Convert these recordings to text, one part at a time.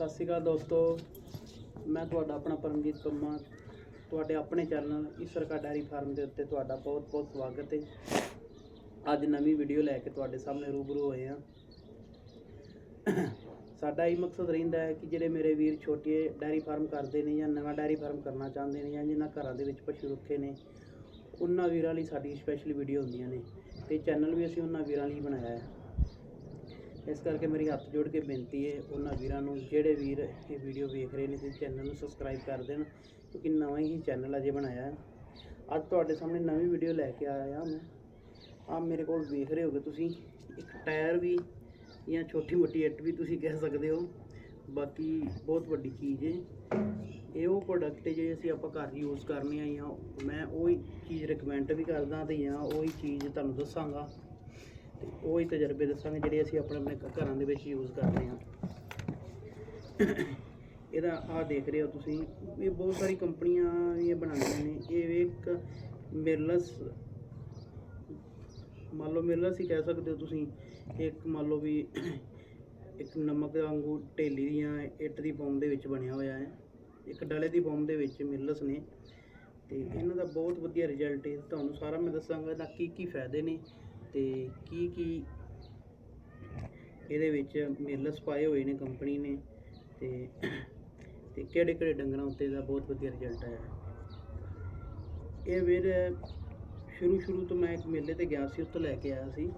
ਸਤਿ ਸ਼੍ਰੀ ਅਕਾਲ ਦੋਸਤੋ। ਮੈਂ ਤੁਹਾਡਾ ਆਪਣਾ ਪਰਮਜੀਤ ਪੰਮਾ, ਤੁਹਾਡੇ ਆਪਣੇ ਚੈਨਲ ਈਸਰਕਾ ਡੈਰੀ ਫਾਰਮ ਦੇ ਉੱਤੇ ਤੁਹਾਡਾ ਬਹੁਤ-ਬਹੁਤ ਸਵਾਗਤ ਹੈ। ਅੱਜ ਨਵੀਂ ਵੀਡੀਓ ਲੈ ਕੇ ਤੁਹਾਡੇ ਸਾਹਮਣੇ ਰੂਬਰੂ ਹੋਏ ਹਾਂ। ਸਾਡਾ ਇਹ ਮਕਸਦ ਰਹਿੰਦਾ ਹੈ ਕਿ ਜਿਹੜੇ ਮੇਰੇ ਵੀਰ ਛੋਟੇ ਡੈਰੀ ਫਾਰਮ ਕਰਦੇ ਨੇ ਜਾਂ ਨਵਾਂ ਡੈਰੀ ਫਾਰਮ ਕਰਨਾ ਚਾਹੁੰਦੇ ਨੇ ਜਾਂ ਜਿਨ੍ਹਾਂ ਘਰਾਂ ਦੇ ਵਿੱਚ ਪਸ਼ੂ ਰੱਖੇ ਨੇ, ਉਹਨਾਂ ਵੀਰਾਂ ਲਈ ਸਾਡੀ ਸਪੈਸ਼ਲ ਵੀਡੀਓ ਹੁੰਦੀਆਂ ਨੇ। ਤੇ ਚੈਨਲ ਵੀ ਅਸੀਂ ਉਹਨਾਂ ਵੀਰਾਂ ਲਈ ਬਣਾਇਆ ਹੈ। ਇਸ ਕਰਕੇ ਮੇਰੀ ਹੱਥ ਜੋੜ ਕੇ ਬੇਨਤੀ ਹੈ, ਉਹਨਾਂ ਵੀਰਾਂ ਨੂੰ, ਜਿਹੜੇ ਵੀਰ ਇਹ ਵੀਡੀਓ ਵੇਖ ਰਹੇ ਨੇ ਤੇ ਚੈਨਲ ਨੂੰ ਸਬਸਕ੍ਰਾਈਬ ਕਰ ਦੇਣ, ਕਿਉਂਕਿ ਨਵਾਂ ਹੀ ਚੈਨਲ ਅਜੇ ਬਣਾਇਆ ਹੈ। ਅੱਜ ਤੁਹਾਡੇ ਸਾਹਮਣੇ ਨਵੀਂ ਵੀਡੀਓ ਲੈ ਕੇ ਆਇਆ ਮੈਂ। ਆ ਮੇਰੇ ਕੋਲ ਵੇਖ ਰਹੇ ਹੋਗੇ ਤੁਸੀਂ, ਇੱਕ ਟਾਇਰ ਵੀ ਜਾਂ ਛੋਟੀ ਮੋਟੀ ਇੱਟ ਵੀ ਤੁਸੀਂ ਕਹਿ ਸਕਦੇ ਹੋ। ਬਾਕੀ ਬਹੁਤ ਵੱਡੀ ਚੀਜ਼ ਹੈ। ਇਹ ਉਹ ਪ੍ਰੋਡਕਟ ਹੈ, ਜਿਹੜੇ ਅਸੀਂ ਆਪਾਂ ਘਰ ਯੂਜ਼ ਕਰਨੇ ਆ ਜਾਂ ਮੈਂ ਉਹੀ ਚੀਜ਼ ਰਿਕਮੈਂਡ ਵੀ ਕਰਦਾ ਤੇ ਜਾਂ ਉਹੀ ਚੀਜ਼ ਤੁਹਾਨੂੰ ਦੱਸਾਂਗਾ। ਤੇ ਹੀ ਤਜਰਬੇ ਦੱਸਾਂਗੇ ਜਿਹੜੇ ਅਸੀਂ ਆਪਣੇ ਆਪਣੇ ਘਰਾਂ ਦੇ ਵਿੱਚ ਯੂਜ਼ ਕਰਦੇ ਹਾਂ। ਇਹਦਾ ਆਹ ਦੇਖ ਰਹੇ ਹੋ ਤੁਸੀਂ, ਇਹ ਬਹੁਤ ਸਾਰੀ ਕੰਪਨੀਆਂ ਇਹ ਬਣਾਉਂਦੀਆਂ ਨੇ। ਇਹ ਇੱਕ ਮਿਰਲਸ ਮੰਨ ਲਓ ਮਿਰਲਸ ਹੀ ਕਹਿ ਸਕਦੇ ਹੋ ਤੁਸੀਂ। ਇੱਕ ਮੰਨ ਲਓ ਵੀ ਇੱਕ ਨਮਕ ਵਾਂਗੂ ਢੇਲੀ ਦੀਆਂ ਇੱਟ ਦੀ ਫਾਰਮ ਦੇ ਵਿੱਚ ਬਣਿਆ ਹੋਇਆ ਹੈ। ਇੱਕ ਡਲੇ ਦੀ ਫਾਰਮ ਦੇ ਵਿੱਚ ਮਿਰਲਸ ਨੇ। ਤੇ ਇਹਨਾਂ ਦਾ ਬਹੁਤ ਵਧੀਆ ਰਿਜ਼ਲਟ ਹੈ। ਤੁਹਾਨੂੰ ਸਾਰਾ ਮੈਂ ਦੱਸਾਂਗਾ ਇਹਦਾ ਕੀ ਕੀ ਫਾਇਦੇ ਨੇ। ਤੇ ਕੀ ਕੀ ਇਹਦੇ ਵਿੱਚ ਮਿਰਲਸ ਪਾਏ ਹੋਏ ਨੇ ਕੰਪਨੀ ਨੇ ਤੇ ਤੇ ਕਿਹੜੇ ਕਿਹੜੇ ਡੰਗਰਾਂ ਉੱਤੇ ਇਹਦਾ ਬਹੁਤ ਵਧੀਆ ਰਿਜ਼ਲਟ ਆਇਆ। ਇਹ ਵੀਰ, ਸ਼ੁਰੂ ਸ਼ੁਰੂ ਤੋਂ ਮੈਂ ਇੱਕ ਮੇਲੇ ਤੇ ਗਿਆ ਸੀ, ਉੱਥੋਂ ਲੈ ਕੇ ਆਇਆ ਸੀ।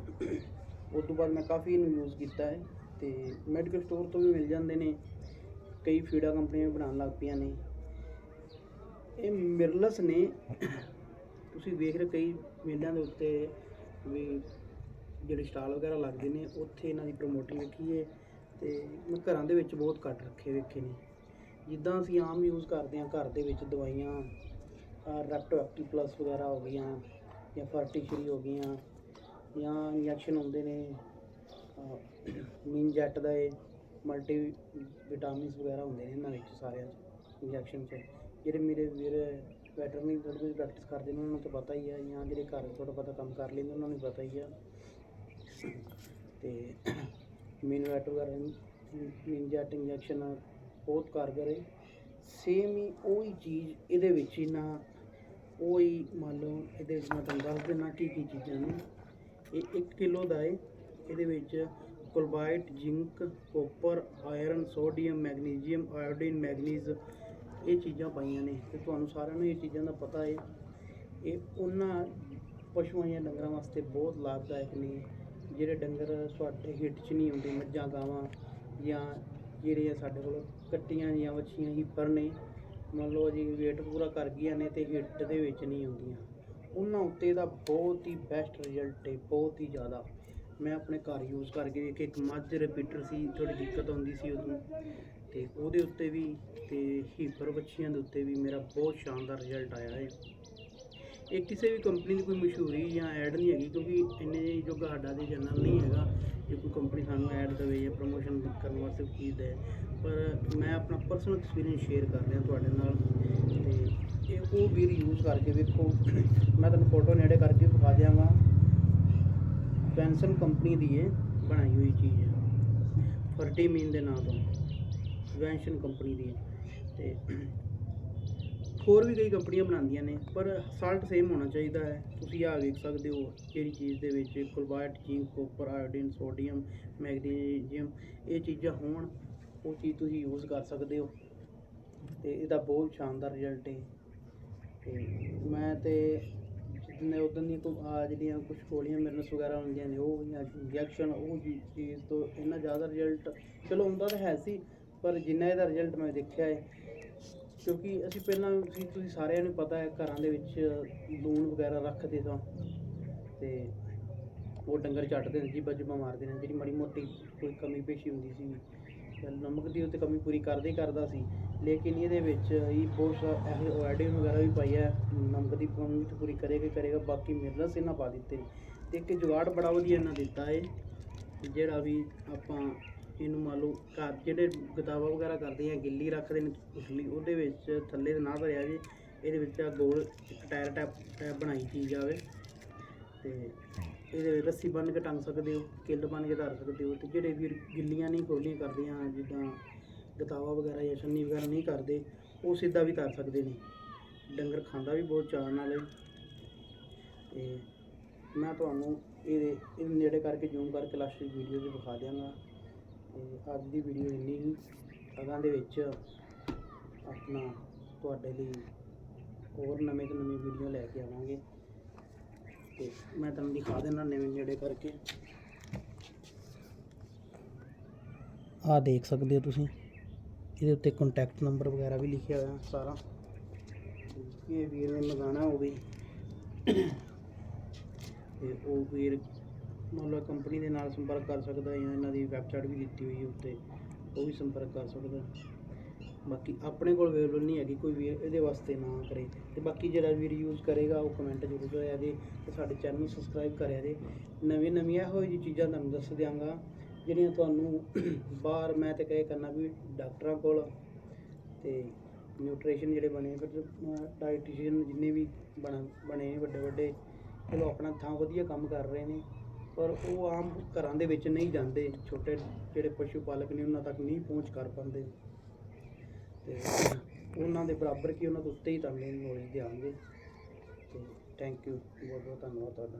ਉਸ ਤੋਂ ਬਾਅਦ ਮੈਂ ਕਾਫੀ ਇਹਨੂੰ ਯੂਜ਼ ਕੀਤਾ ਹੈ ਤੇ ਮੈਡੀਕਲ ਸਟੋਰ ਤੋਂ ਵੀ ਮਿਲ ਜਾਂਦੇ ਨੇ। ਕਈ ਫੀਡਾ ਕੰਪਨੀਆਂ ਵੀ ਬਣਾਉਣ ਲੱਗ ਪਈਆਂ ਨੇ। ਇਹ ਮਿਰਲਸ ਨੇ। ਤੁਸੀਂ ਵੇਖ ਰਹੇ ਕਈ ਮੇਲਿਆਂ ਦੇ ਉੱਤੇ ਵੀ ਜਿਹੜੇ ਸਟਾਲ ਵਗੈਰਾ ਲੱਗਦੇ ਨੇ, ਉੱਥੇ ਇਹਨਾਂ ਦੀ ਪ੍ਰਮੋਟਿੰਗ ਵੇਖੀ ਹੈ ਤੇ ਮੈਂ ਘਰਾਂ ਦੇ ਵਿੱਚ ਬਹੁਤ ਘੱਟ ਰੱਖੇ ਵੇਖੇ ਨੇ। ਜਿੱਦਾਂ ਅਸੀਂ ਆਮ ਯੂਜ਼ ਕਰਦੇ ਹਾਂ ਘਰ ਦੇ ਵਿੱਚ ਦਵਾਈਆਂ ਰੈਪਟੋ ਪਲੱਸ ਵਗੈਰਾ ਹੋ ਗਈਆਂ ਜਾਂ ਫਰਟੀਸ਼ਰੀ ਹੋ ਗਈਆਂ ਜਾਂ ਇੰਜੈਕਸ਼ਨ ਹੁੰਦੇ ਨੇ ਮੀਨ ਜੈਟ ਦਾ ਇਹ ਮਲਟੀ ਵਿਟਾਮਿਨਸ ਵਗੈਰਾ ਹੁੰਦੇ ਨੇ ਇਹਨਾਂ ਵਿੱਚ ਸਾਰਿਆਂ 'ਚ ਇੰਜੈਕਸ਼ਨ 'ਚ। ਜਿਹੜੇ ਮੇਰੇ ਵੀਰ ਵੈਟਰਨਰੀ ਥੋੜ੍ਹੀ ਬਹੁਤ ਪ੍ਰੈਕਟਿਸ ਕਰਦੇ ਨੇ, ਉਹਨਾਂ ਨੂੰ ਤਾਂ ਪਤਾ ਹੀ ਆ, ਜਾਂ ਜਿਹੜੇ ਘਰ ਥੋੜ੍ਹਾ ਬਹੁਤਾ ਕੰਮ ਕਰ ਲੈਂਦੇ, ਉਹਨਾਂ ਨੂੰ ਵੀ ਪਤਾ ਹੀ ਆ। ਤੇ ਮੀਨ ਵੈਟ ਵਗੈਰਾ ਮੀਨ ਜੈਟ ਇੰਜੈਕਸ਼ਨ ਬਹੁਤ ਕਾਰਗਰ ਹੈ। ਸੇਮ ਹੀ ਉਹੀ ਚੀਜ਼ ਇਹਦੇ ਵਿੱਚ ਹੀ ਨਾ, ਉਹੀ ਮੰਨ ਲਓ ਇਹਦੇ ਵਿੱਚ ਮੈਂ ਤੁਹਾਨੂੰ ਦੱਸ ਦਿੰਦਾ ਕੀ ਕੀ ਚੀਜ਼ਾਂ ਨੇ। ਇਹ 1 ਕਿਲੋ ਦਾ ਹੈ, ਇਹਦੇ ਵਿੱਚ cobalt zinc copper iron sodium magnesium iodine manganese ਇਹ ਚੀਜ਼ਾਂ ਪਾਈਆਂ ਨੇ ਤੇ ਤੁਹਾਨੂੰ ਸਾਰਿਆਂ ਨੂੰ ਇਹ ਚੀਜ਼ਾਂ ਦਾ ਪਤਾ ਹੈ ਇਹ ਉਹਨਾਂ ਪਸ਼ੂਆਂ ਜਾਂ ਡੰਗਰਾਂ ਵਾਸਤੇ ਬਹੁਤ ਲਾਭਦਾਇਕ ਨੇ। ਜਿਹੜੇ ਡੰਗਰ ਤੁਹਾਡੇ ਹਿੱਟ 'ਚ ਨਹੀਂ ਹੁੰਦੇ ਮੱਝਾਂ, ਗਾਵਾਂ ਜਾਂ ਜਿਹੜੇ ਆ ਸਾਡੇ ਕੋਲ ਕੱਟੀਆਂ ਜਾਂ ਵੱਛੀਆਂ ਹੀਪਰ ਨੇ। ਮੰਨ ਲਓ ਜੀ weight ਪੂਰਾ ਕਰ ਗਈਆਂ ਨੇ ਤੇ ਹਿੱਟ ਦੇ ਵਿੱਚ ਨਹੀਂ ਹੁੰਦੀਆਂ ਉਹਨਾਂ ਉੱਤੇ ਦਾ ਬਹੁਤ ਹੀ ਬੈਸਟ ਰਿਜ਼ਲਟ ਹੈ ਬਹੁਤ ਹੀ ਜ਼ਿਆਦਾ। ਮੈਂ ਆਪਣੇ ਘਰ ਯੂਜ਼ ਕਰਕੇ ਵੇਖੇ ਇੱਕ ਮੱਝ ਰਿਪੀਟਰ ਸੀ ਥੋੜੀ ਦਿੱਕਤ ਆਉਂਦੀ ਸੀ ਉਦੋਂ। ਤੇ ਉਹਦੇ ਉੱਤੇ ਵੀ ਤੇ ਹੀਪਰ ਬੱਚੀਆਂ ਦੇ ਉੱਤੇ ਵੀ ਮੇਰਾ ਬਹੁਤ ਸ਼ਾਨਦਾਰ ਰਿਜ਼ਲਟ ਆਇਆ ਹੈ ਇਹ ਕਿਸੇ ਵੀ ਕੰਪਨੀ ਦੀ ਕੋਈ ਮਸ਼ਹੂਰੀ ਜਾਂ ਐਡ ਨਹੀਂ ਹੈਗੀ, ਕਿਉਂਕਿ ਇੰਨੇ ਜੋਗਾ ਸਾਡਾ ਦੇ ਚੈਨਲ ਨਹੀਂ ਹੈਗਾ, ਜੇ ਕੋਈ ਕੰਪਨੀ ਸਾਨੂੰ ਐਡ ਦੇਵੇ ਜਾਂ ਪ੍ਰੋਮੋਸ਼ਨ ਕਰਨ ਵਾਸਤੇ ਚੀਜ਼ ਦੇ ਪਰ ਮੈਂ ਆਪਣਾ ਪਰਸਨਲ ਐਕਸਪੀਰੀਅੰਸ ਸ਼ੇਅਰ ਕਰ ਰਿਹਾ ਤੁਹਾਡੇ ਨਾਲ। ਤੇ ਇਹ ਉਹ ਵੀਰ ਯੂਜ਼ ਕਰਕੇ ਵੇਖੋ। ਮੈਂ ਤੁਹਾਨੂੰ ਫੋਟੋ ਨੇੜੇ ਕਰਕੇ ਪੈਨਸਨ ਕੰਪਨੀ ਦੀ ਇਹ ਬਣਾਈ ਹੋਈ ਚੀਜ਼ ਹੈ। ਫਰਟੀਮੀਨ ਦੇ ਨਾਂ ਤੋਂ ਵੈਂਸ਼ਨ ਕੰਪਨੀ ਦੀ ਹੈ। ਤੇ ਹੋਰ ਵੀ ਕਈ ਕੰਪਨੀਆਂ ਬਣਾਉਂਦੀਆਂ ਨੇ, ਪਰ ਸਾਲਟ ਸੇਮ ਹੋਣਾ ਚਾਹੀਦਾ ਹੈ। ਤੁਸੀਂ ਆਹ ਵੇਖ ਸਕਦੇ ਹੋ ਜਿਹੜੀ ਚੀਜ਼ ਦੇ ਵਿੱਚ cobalt zinc, copper, iodine, sodium magnesium ਇਹ ਚੀਜ਼ਾਂ ਹੋਣ, ਉਹ ਚੀਜ਼ ਤੁਸੀਂ ਯੂਜ਼ ਕਰ ਸਕਦੇ ਹੋ। ਤੇ ਇਹਦਾ ਬਹੁਤ ਸ਼ਾਨਦਾਰ ਰਿਜ਼ਲਟ ਹੈ। ਤੇ ਮੈਂ ਤੇ ਜਿੰਨੇ ਉਦੋਂ ਦੀਆਂ ਕੋਈ ਆ ਜਿਹੜੀਆਂ ਕੁਝ ਗੋਲੀਆਂ ਮਿਰਨਸ ਵਗੈਰਾ ਹੁੰਦੀਆਂ ਨੇ, ਉਹ ਇੰਜੈਕਸ਼ਨ ਉਹ ਜੀ- ਚੀਜ਼ ਤੋਂ ਇੰਨਾ ਜ਼ਿਆਦਾ ਰਿਜ਼ਲਟ ਚਲੋ ਹੁੰਦਾ ਤਾਂ ਹੈ ਸੀ, ਪਰ ਜਿੰਨਾ ਇਹਦਾ ਰਿਜ਼ਲਟ ਮੈਂ ਦੇਖਿਆ ਹੈ, ਕਿਉਂਕਿ ਅਸੀਂ ਪਹਿਲਾਂ ਵੀ ਤੁਸੀਂ ਸਾਰਿਆਂ ਨੂੰ ਪਤਾ ਹੈ ਘਰਾਂ ਦੇ ਵਿੱਚ ਲੂਣ ਵਗੈਰਾ ਰੱਖਦੇ ਤਾਂ, ਤੇ ਉਹ ਡੰਗਰ ਚੱਟਦੇ ਨੇ ਜੀਬਾਂ ਜੁਬਾਂ ਮਾਰਦੇ ਨੇ, ਜਿਹੜੀ ਮਾੜੀ ਮੋਟੀ ਕੋਈ ਕਮੀ ਪੇਸ਼ੀ ਹੁੰਦੀ ਸੀ। ਚੱਲ ਨਮਕ ਦੀ ਉੱਤੇ ਕਮੀ ਪੂਰੀ ਕਰਦੇ ਹੀ ਕਰਦਾ ਸੀ। ਲੇਕਿਨ ਇਹਦੇ ਵਿੱਚ ਹੀ ਬਹੁਤ ਸਾਰਾ ਇਹੋ ਆਇਓਡੀਨ ਵਗੈਰਾ ਵੀ ਪਾਈ ਹੈ। ਨਮਕ ਦੀ ਕਮੀ ਤਾਂ ਪੂਰੀ ਕਰੇਗਾ ਕਰੇਗਾ, ਬਾਕੀ ਮਿਰਲਸ ਇਹਨਾਂ ਪਾ ਦਿੱਤੇ ਨੇ। ਤੇ ਇੱਕ ਜੁਗਾੜ ਬੜਾ ਵਧੀਆ ਇਹਨਾਂ ਦਿੱਤਾ ਹੈ ਜਿਹੜਾ ਵੀ ਆਪਾਂ ਇਹਨੂੰ ਮੰਨ ਲਓ ਘਰ ਜਿਹੜੇ ਗਦਾਵਾ ਵਗੈਰਾ ਕਰਦੇ ਆ, ਗਿੱਲੀ ਰੱਖਦੇ ਨੇ ਉਸਲੀ, ਉਹਦੇ ਵਿੱਚ ਥੱਲੇ ਨਾ ਭਰਿਆ ਜੇ, ਇਹਦੇ ਵਿੱਚ ਆ ਗੋਲ ਇੱਕ ਟਾਇਰ ਟੈਪ ਟੈਪ ਬਣਾਈ ਚੀਜ਼ ਜਾਵੇ ਤੇ ਇਹਦੇ ਰੱਸੀ ਬੰਨ੍ਹ ਕੇ ਟੰਗ ਸਕਦੇ ਹੋ, ਕਿੱਲ ਬੰਨ੍ਹ ਕੇ ਧਰ ਸਕਦੇ ਹੋ, ਤੇ ਜਿਹੜੇ ਵੀਰ ਗਿੱਲੀਆਂ ਨਹੀਂ ਖੋਲੀਆਂ ਕਰਦੀਆਂ, ਜਿੱਦਾਂ ਗਤਾਵਾ ਵਗੈਰਾ ਜਾਂ ਛੰਨੀ ਵਗੈਰਾ ਨਹੀਂ ਕਰਦੇ, ਉਹ ਸਿੱਧਾ ਵੀ ਧਰ ਸਕਦੇ ਨੇ। ਡੰਗਰ ਖਾਂਦਾ ਵੀ ਬਹੁਤ ਚਾਅ ਨਾਲ ਹੈ ਤੇ ਮੈਂ ਤੁਹਾਨੂੰ ਇਹਦੇ ਇਹ ਨੇੜੇ ਕਰਕੇ ਜ਼ੂਮ ਕਰਕੇ ਲਾਸਟ ਵੀਡੀਓ 'ਚ ਵਿਖਾ ਦਿਆਂਗਾ। ਤੇ ਅੱਜ ਦੀ ਵੀਡੀਓ ਇੰਨੀ ਹੀ। ਅਗਾਂ ਦੇ ਵਿੱਚ ਆਪਣਾ ਤੁਹਾਡੇ ਲਈ ਹੋਰ ਨਵੇਂ ਤੋਂ ਨਵੀਂ ਵੀਡੀਓ ਲੈ ਕੇ ਆਵਾਂਗੇ। ਤੇ ਮੈਂ ਤੁਹਾਨੂੰ ਦਿਖਾ ਦੇਣਾ ਨਵੇਂ ਨੇੜੇ ਕਰਕੇ। ਆਹ ਦੇਖ ਸਕਦੇ ਹੋ ਤੁਸੀਂ। ਇਹਦੇ ਉੱਤੇ ਕੰਟੈਕਟ ਨੰਬਰ ਵਗੈਰਾ ਵੀ ਲਿਖਿਆ ਹੋਇਆ ਸਾਰਾ। ਇਹ ਵੀਰ ਨੇ ਮੰਗਾਣਾ ਹੋਵੇ ਤੇ ਉਹ ਵੀਰ ਮਤਲਬ ਕੰਪਨੀ ਦੇ ਨਾਲ ਸੰਪਰਕ ਕਰ ਸਕਦਾ ਜਾਂ ਇਹਨਾਂ ਦੀ ਵੈਬਸਾਈਟ ਵੀ ਦਿੱਤੀ ਹੋਈ ਹੈ ਉੱਤੇ। ਉਹ ਵੀ ਸੰਪਰਕ ਕਰ ਸਕਦਾ। ਬਾਕੀ ਆਪਣੇ ਕੋਲ ਅਵੇਲੇਬਲ ਨਹੀਂ ਹੈਗੀ, ਕੋਈ ਵੀਰ ਇਹਦੇ ਵਾਸਤੇ ਨਾ ਕਰੇ। ਤੇ ਬਾਕੀ ਜਿਹੜਾ ਵੀਰ ਯੂਜ਼ ਕਰੇਗਾ, ਉਹ ਕਮੈਂਟ ਜ਼ਰੂਰ ਕਰਿਆ ਦੇ ਤੇ ਸਾਡੇ ਚੈਨਲ ਨੂੰ ਸਬਸਕ੍ਰਾਈਬ ਕਰਿਆ ਦੇ ਨਵੀਂ ਨਵੀਆਂ ਇਹੋ ਜਿਹੀ ਚੀਜ਼ਾਂ ਤੁਹਾਨੂੰ ਦੱਸ ਦਿਆਂਗਾ, ਜਿਹੜੀਆਂ ਤੁਹਾਨੂੰ ਬਾਹਰ ਮੈਂ ਤੇ ਕਹੇ ਕਰਨਾ ਵੀ ਡਾਕਟਰਾਂ ਕੋਲ ਤੇ ਨਿਊਟ੍ਰੀਸ਼ਨ ਜਿਹੜੇ ਬਣੇ, ਫਿਰ ਡਾਈਟੀਸ਼ੀਅਨ ਜਿੰਨੇ ਵੀ ਬਣ, ਬਣੇ ਵੱਡੇ ਵੱਡੇ, ਚਲੋ ਆਪਣਾ ਥਾਂ ਵਧੀਆ ਕੰਮ ਕਰ ਰਹੇ ਨੇ, ਪਰ ਉਹ ਆਮ ਘਰਾਂ ਦੇ ਵਿੱਚ ਨਹੀਂ ਜਾਂਦੇ, ਛੋਟੇ ਜਿਹੜੇ ਪਸ਼ੂ ਪਾਲਕ ਨੇ ਉਹਨਾਂ ਤੱਕ ਨਹੀਂ ਪਹੁੰਚ ਕਰ ਪਾਉਂਦੇ। ਤੇ ਉਹਨਾਂ ਦੇ ਬਰਾਬਰ ਕੀ ਉਹਨਾਂ ਦੇ ਉੱਤੇ ਹੀ ਤੁਹਾਨੂੰ ਨੌਲੇਜ ਦਿਆਂਗੇ ਤੇ ਥੈਂਕ ਯੂ ਬਹੁਤ ਬਹੁਤ ਧੰਨਵਾਦ ਤੁਹਾਡਾ।